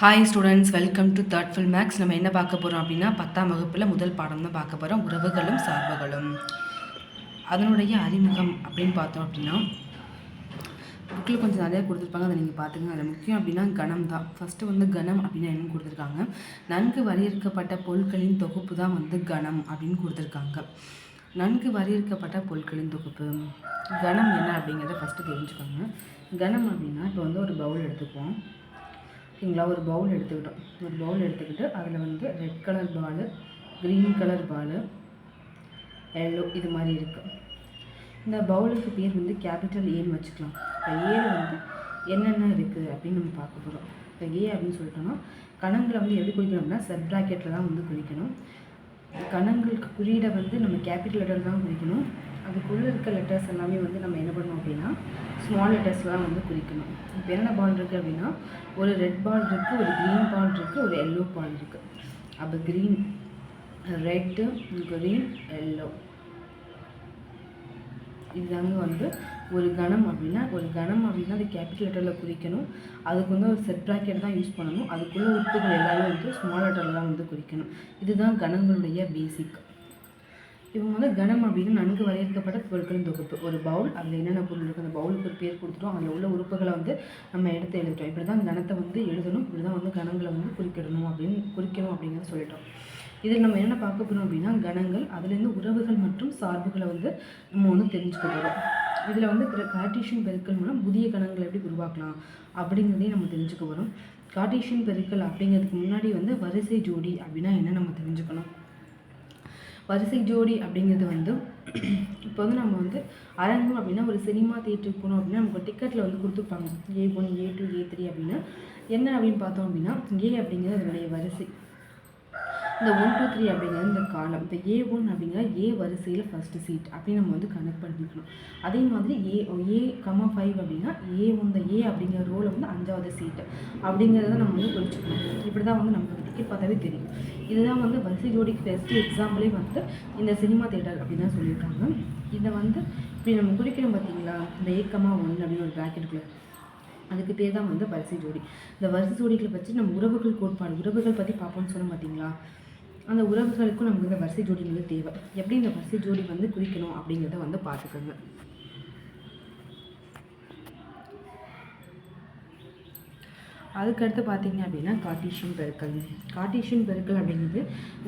Hi students welcome to third fill maths நம்ம என்ன பார்க்க போகிறோம் அப்படின்னா பத்தாம் வகுப்பில் முதல் பாடம் தான் பார்க்க போகிறோம் உறவுகளும் சார்புகளும். அதனுடைய அறிமுகம் அப்படின்னு பார்த்தோம் அப்படின்னா புக்கில் கொஞ்சம் நிறையா கொடுத்துருப்பாங்க. அதை நீங்கள் பார்த்துங்க அதில் முக்கியம் அப்படின்னா கணம் தான். ஃபஸ்ட்டு வந்து கணம் அப்படின்னு என்ன கொடுத்துருக்காங்க. நன்கு வரையறுக்கப்பட்ட பொருட்களின் தொகுப்பு தான் வந்து கணம் அப்படின்னு கொடுத்துருக்காங்க. நன்கு வரையறுக்கப்பட்ட பொருட்களின் தொகுப்பு. கணம் என்ன அப்படிங்கிறத ஃபஸ்ட்டு தெரிஞ்சுக்கோங்க. கணம் அப்படின்னா இப்போ வந்து ஒரு பவுல் எடுத்துக்குவோம். ஓகேங்களா ஒரு பவுல் எடுத்துக்கிட்டோம். ஒரு பவுல் எடுத்துக்கிட்டு அதில் வந்து red colour ball green colour ball yellow இது மாதிரி இருக்குது இந்த பவுலுக்கு பேர் வந்து கேபிட்டல் ஏன்னு வச்சுக்கலாம். இப்போ ஏல வந்து என்னென்ன இருக்குது அப்படின்னு நம்ம பார்க்க போகிறோம் இப்போ ஏ அப்படின்னு சொல்லிட்டோம்னா கணங்களை வந்து எப்படி குறிக்கணும்னா செட் ப்ராக்கெட்டில் தான் வந்து குறிக்கணும். கணங்களுக்கு குறியீடை வந்து நம்ம கேபிட்டல் லெட்டர் தான் குறிக்கணும். அதுக்குள்ளே இருக்க லெட்டர்ஸ் எல்லாமே வந்து நம்ம என்ன பண்ணணும் அப்படின்னா ஸ்மால் லெட்டர்ஸ்லாம் வந்து குறிக்கணும். இப்போ என்னென்ன பால் இருக்குது அப்படின்னா ஒரு ரெட் பால் இருக்குது ஒரு க்ரீன் பால் இருக்குது ஒரு எல்லோ பால் இருக்குது அப்போ க்ரீன் ரெட்டு க்ரீன் எல்லோ இதுதாங்க வந்து ஒரு கணம் அப்படின்னா ஒரு கணம் அப்படின்னா அது கேபிட்டல் லெட்டரில் குறிக்கணும். அதுக்கு வந்து ஒரு செட் ப்ராக்கெட் தான் யூஸ் பண்ணணும். அதுக்குள்ளே உறுப்புகள் எல்லாமே வந்து ஸ்மால் லெட்டரில் தான் வந்து குறிக்கணும். இதுதான் கணங்களுடைய பேசிக் இவங்க வந்து கணம் அப்படின்னு நன்கு வரையறுக்கப்பட்ட பொருட்களின் தொகுப்பு. ஒரு பவுல் அதில் என்னென்ன பொருள் இருக்குது அந்த பவுலுக்கு ஒரு பேர் கொடுத்துட்டோம். அதில் உள்ள உறுப்புகளை வந்து நம்ம எடுத்து எழுதிட்டோம் இப்படி தான் கணத்தை வந்து எழுதணும் இப்படி தான் வந்து கணங்களை வந்து குறிக்கிடணும் அப்படின்னு குறிக்கணும் அப்படிங்கிறத சொல்லிட்டோம். இதில் நம்ம என்னென்ன பார்க்க போகிறோம் அப்படின்னா கணங்கள் அதுலேருந்து உறவுகள் மற்றும் சார்புகளை வந்து நம்ம வந்து தெரிஞ்சுக்க போகிறோம் இதில் வந்து கார்டீஷியன் பெருக்கள் மூலம் புதிய கணங்களை எப்படி உருவாக்கலாம் அப்படிங்கிறதையும் நம்ம தெரிஞ்சுக்க போகிறோம் கார்டீஷியன் பெருக்கள் அப்படிங்கிறதுக்கு முன்னாடி வந்து வரிசை ஜோடி அப்படின்னா என்ன நம்ம தெரிஞ்சுக்கணும்? வரிசை ஜோடி அப்படிங்கிறது வந்து இப்போ வந்து நம்ம வந்து அரங்கம் அப்படின்னா ஒரு சினிமா தேட்டருக்கு போனோம் அப்படின்னா நமக்கு டிக்கெட்டில் வந்து கொடுத்துருப்பாங்க. A one A two A three அப்படின்னா. என்ன அப்படின்னு பார்த்தோம் அப்படின்னா ஏ அப்படிங்கிறது அதனுடைய வரிசை. இந்த ஒன் டூ த்ரீ அப்படிங்கிறது இந்த காலம் இப்போ ஏ ஒன் அப்படிங்கிற ஏ வரிசையில் ஃபஸ்ட்டு சீட் அப்படின்னு நம்ம வந்து கனெக்ட் பண்ணிக்கணும். அதே மாதிரி ஏ ஏ கமா ஃபைவ் அப்படின்னா ஏ இந்த ஏ அப்படிங்கிற ரோவில் வந்து அஞ்சாவது சீட்டு அப்படிங்கிறத நம்ம வந்து குறிச்சிக்கணும் இப்படி தான் வந்து நமக்கு டிக்கெட் பார்த்தாவே தெரியும். இதுதான் வந்து வரிசை ஜோடிக்கு பெஸ்ட்டு எக்ஸாம்பிளே வந்து இந்த சினிமா தேட்டர் அப்படின்னு தான் சொல்லியிருக்காங்க. இதை வந்து இப்படி நம்ம குறிக்கிறோம் பார்த்தீங்களா? இந்த ஏக்கமா ஒன் அப்படின்னு ஒரு ப்ராக்கெட்டுக்குள்ள அதுக்கு பேர் தான் வந்து வரிசை ஜோடி. இந்த வரிசை ஜோடிகளை பற்றி நம்ம உறவுகள் கோட்பாடு உறவுகள் பற்றி பார்ப்போம்னு சொன்னோம் பார்த்தீங்களா? அந்த உறவுகளுக்கும் நமக்கு இந்த வரிசை ஜோடி வந்து தேவை. எப்படி இந்த வரிசை ஜோடி வந்து குறிக்கணும் அப்படிங்கிறத வந்து பார்த்துக்கோங்க. அதுக்கடுத்து பார்த்தீங்க அப்படின்னா கார்டீஷியன் பெருக்கல். கார்டீஷியன் பெருக்கல் அப்படிங்கிறது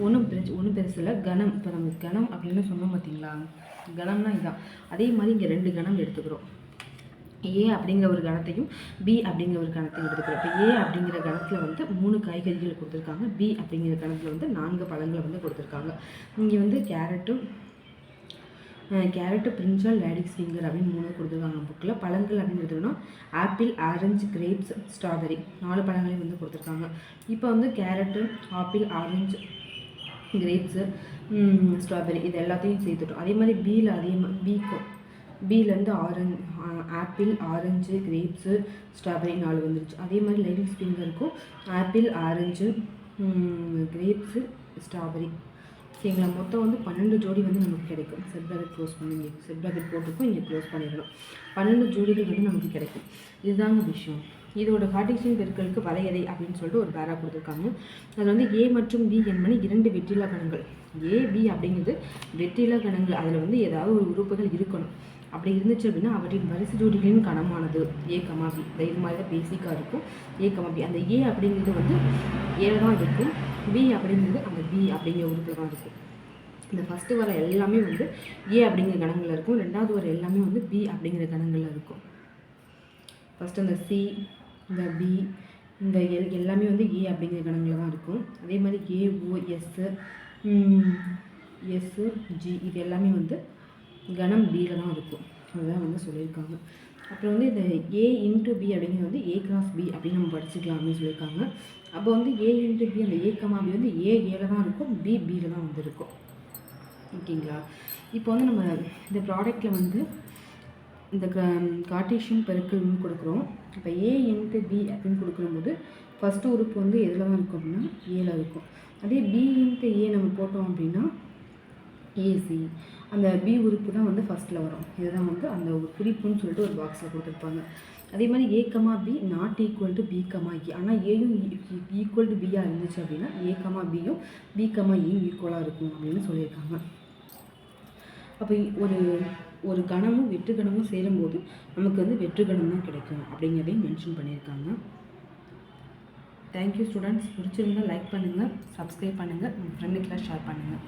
ஒன்றும் பெருசு ஒன்றும் பெருசு இல்லை கணம். இப்போ நம்ம கணம் அப்படின்னு சொன்னோம் பார்த்தீங்களா? கணம்னா இதான். அதே மாதிரி இங்கே ரெண்டு கணம் எடுத்துக்கிறோம். ஏ அப்படிங்கிற ஒரு கணத்தையும் பி அப்படிங்கிற ஒரு கணத்தையும் எடுத்துக்கிறப்ப இப்போ ஏ அப்படிங்கிற கணத்தில் வந்து மூணு காய்கறிகள் கொடுத்துருக்காங்க. பி அப்படிங்கிற கணத்தில் வந்து நான்கு பழங்களை வந்து கொடுத்துருக்காங்க. இங்கே வந்து கேரட்டும் கேரட்டு பிரிஞ்சால் லேடிக்ஸ் ஃபிங்கர் அப்படின்னு மூணு கொடுத்துருக்காங்க புக்கில் பழங்கள் அப்படின்னு எடுத்துக்கோன்னா ஆப்பிள் ஆரஞ்சு கிரேப்ஸ் ஸ்ட்ராபெரி நாலு பழங்களையும் வந்து கொடுத்துருக்காங்க. இப்போ வந்து carrot apple orange grapes strawberry இது எல்லாத்தையும் சேர்த்துட்டோம். அதே மாதிரி பியில் அதிகமாக பீக்கும் பிக்கும் பிலேருந்து orange apple orange grapes strawberry நாலு வந்துருச்சு. அதே மாதிரி லைட்டிங் ஃபிங்கருக்கும் ஆப்பிள் ஆரஞ்சு கிரேப்ஸு ஸ்ட்ராபெரி. சரிங்களா? மொத்தம் வந்து பன்னெண்டு ஜோடி வந்து நமக்கு கிடைக்கும். செட் க்ளோஸ் பண்ணி செட் போட்டுக்கும் இங்கே க்ளோஸ் பண்ணிடணும் பன்னெண்டு ஜோடிகள் வந்து நமக்கு கிடைக்கும். இதுதாங்க விஷயம். இதோட கார்டீசியன் பெருக்களுக்கு வரையறை அப்படின்னு சொல்லிட்டு ஒரு பேரா கொடுத்துருக்காங்க. அதில் வந்து ஏ மற்றும் பி என்பன இரண்டு வெற்றிலா கணங்கள் ஏ பி அப்படிங்கிறது வெற்றிலா கணங்கள் அதில் வந்து ஏதாவது ஒரு உறுப்புகள் இருக்கணும். அப்படி இருந்துச்சு அப்படின்னா அவற்றின் வரிசை ஜோடிகளின் கணமானது ஏ கமா பி இந்த இது மாதிரி தான் பேசிக்காக இருக்கும். ஏ கமா பி அந்த ஏ அப்படிங்கிறது வந்து ஏழு தான் இருக்கும். பி அப்படிங்கிறது அந்த பி அப்படிங்கிற உறுப்பில் தான் இருக்கும். இந்த ஃபஸ்ட்டு வர எல்லாமே வந்து ஏ அப்படிங்கிற கணங்களில் இருக்கும். ரெண்டாவது வர எல்லாமே வந்து பி அப்படிங்கிற கணங்களில் இருக்கும். ஃபஸ்ட்டு அந்த சி இந்த பி இந்த எல் எல்லாமே வந்து ஏ அப்படிங்கிற கணங்களில் தான் இருக்கும். அதே மாதிரி ஏஓ எஸ்ஸு எஸ்ஸு ஜி இது எல்லாமே வந்து கணம் பியில் தான் இருக்கும். அதுதான் வந்து சொல்லியிருக்காங்க. அப்புறம் வந்து இந்த ஏ இன்ட்டு பி அப்படிங்கிறது வந்து ஏ கிராஸ் பி அப்படின்னு நம்ம படிச்சுக்கலாம் அப்படின்னு சொல்லியிருக்காங்க. அப்போ வந்து ஏ இன்ட்டு பி அந்த ஏ கமா பி வந்து ஏ ஏல தான் இருக்கும். பி பியில் தான் வந்து இருக்கும். ஓகேங்களா? இப்போ வந்து நம்ம இந்த ப்ராடக்டில் வந்து இந்த கார்டீஷியன் பெருக்கல்னு கொடுக்குறோம். இப்போ ஏ இன்ட்டு பி அப்படின்னு கொடுக்குறம்போது ஃபஸ்ட்டு உறுப்பு வந்து எதில் தான் இருக்கும் அப்படின்னா ஏல இருக்கும். அதே பி இன்ட்டு ஏ நம்ம போட்டோம் அப்படின்னா ஏசி அந்த பி உறுப்பு தான் வந்து ஃபஸ்ட்டில் வரும். இதுதான் வந்து அந்த ஒரு குறிப்புன்னு சொல்லிட்டு ஒரு பாக்ஸில் கொடுத்துருப்பாங்க. அதே மாதிரி A comma B not equal to B comma E ஆனால் ஏயும் ஈக்குவல் டு பியாக இருந்துச்சு அப்படின்னா ஏ கமா பியும் பி கமா e இயும் ஈக்குவலாக இருக்கும் அப்படின்னு சொல்லியிருக்காங்க. அப்போ ஒரு ஒரு கணமும் வெற்று கணமும் சேரும்போது நமக்கு வந்து வெற்று கணம் தான் கிடைக்கும் அப்படிங்கிறதையும் மென்ஷன் பண்ணியிருக்காங்க. தேங்க்யூ ஸ்டூடெண்ட்ஸ் பிடிச்சிருந்தால் லைக் பண்ணுங்கள் சப்ஸ்கிரைப் பண்ணுங்கள் உங்கள் ஃப்ரெண்டுக்கெலாம் ஷேர் பண்ணுங்கள்